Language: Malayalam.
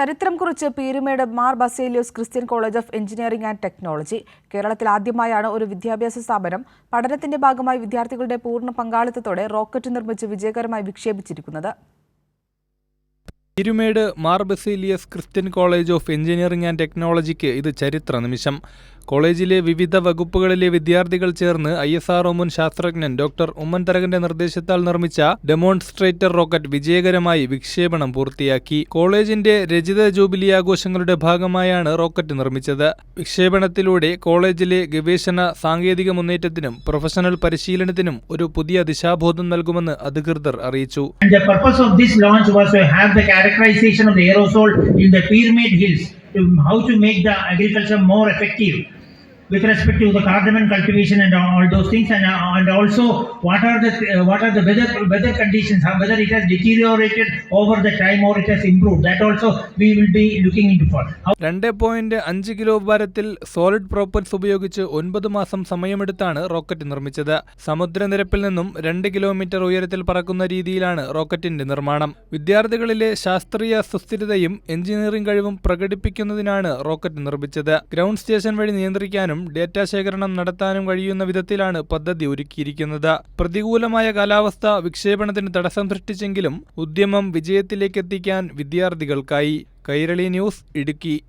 ചരിത്രം കുറിച്ച് Peermade Mar Baselios Christian college of engineering and technology. കേരളത്തിൽ ആദ്യമായാണ് ഒരു വിദ്യാഭ്യാസ സ്ഥാപനം. പഠനത്തിന്റെ ഭാഗമായി വിദ്യാർത്ഥികളുടെ പൂർണ പങ്കാളിത്തത്തോടെ റോക്കറ്റ് നിർമ്മിച്ച് വിജയകരമായി വിക്ഷേപിച്ചിരിക്കുന്നത്. Peermade Mar Baselios Christian college of engineering and ടെക്നോളജിക്ക് ഇത് ചരിത്ര നിമിഷം. കോളേജിലെ വിവിധ വകുപ്പുകളിലെ വിദ്യാർത്ഥികൾ ചേർന്ന് ഐ എസ് ആർ മുൻ ശാസ്ത്രജ്ഞൻ ഡോക്ടർ ഉമ്മൻതരകന്റെ നിർദ്ദേശത്താൽ നിർമ്മിച്ച ഡെമോൺസ്ട്രേറ്റർ റോക്കറ്റ് വിജയകരമായി വിക്ഷേപണം പൂർത്തിയാക്കി. കോളേജിന്റെ രജിത ജൂബിലി ആഘോഷങ്ങളുടെ ഭാഗമായാണ് റോക്കറ്റ് നിർമ്മിച്ചത്. വിക്ഷേപണത്തിലൂടെ കോളേജിലെ ഗവേഷണ സാങ്കേതിക മുന്നേറ്റത്തിനും പ്രൊഫഷണൽ പരിശീലനത്തിനും ഒരു പുതിയ ദിശാബോധം നൽകുമെന്ന് അധികൃതർ അറിയിച്ചു. Hills, to how to make the agriculture more effective. With respect to the cardamom cultivation and all those things, and, uh, and also what are the uh, what are the weather weather conditions, uh, whether it has deteriorated over the time or it has improved. That also we will be looking into for. രണ്ട് പോയിന്റ് അഞ്ച് കിലോ ഭാരത്തിൽ സോളിഡ് പ്രോപ്പർസ് ഉപയോഗിച്ച് ഒൻപത് മാസം സമയമെടുത്താണ് റോക്കറ്റ് നിർമ്മിച്ചത് സമുദ്രനിരപ്പിൽ നിന്നും രണ്ട് കിലോമീറ്റർ ഉയരത്തിൽ പറക്കുന്ന രീതിയിലാണ് റോക്കറ്റിന്റെ നിർമ്മാണം വിദ്യാർത്ഥികളിലെ ശാസ്ത്രീയ സുസ്ഥിരതയും എഞ്ചിനീയറിംഗ് കഴിവും പ്രകടിപ്പിക്കുന്നതിനാണ് റോക്കറ്റ് നിർമ്മിച്ചത് ഗ്രൗണ്ട് സ്റ്റേഷൻ വഴി നിയന്ത്രിക്കാനും ഡേറ്റാ ശേഖരണം നടത്താനും കഴിയുന്ന വിധത്തിലാണ് പദ്ധതി ഒരുക്കിയിരിക്കുന്നത്. പ്രതികൂലമായ കാലാവസ്ഥ വിക്ഷേപണത്തിന് തടസ്സം സൃഷ്ടിച്ചെങ്കിലും ഉദ്യമം വിജയത്തിലേക്കെത്തിക്കാൻ വിദ്യാർത്ഥികൾക്കായി. കൈരളി ന്യൂസ് ഇടുക്കി.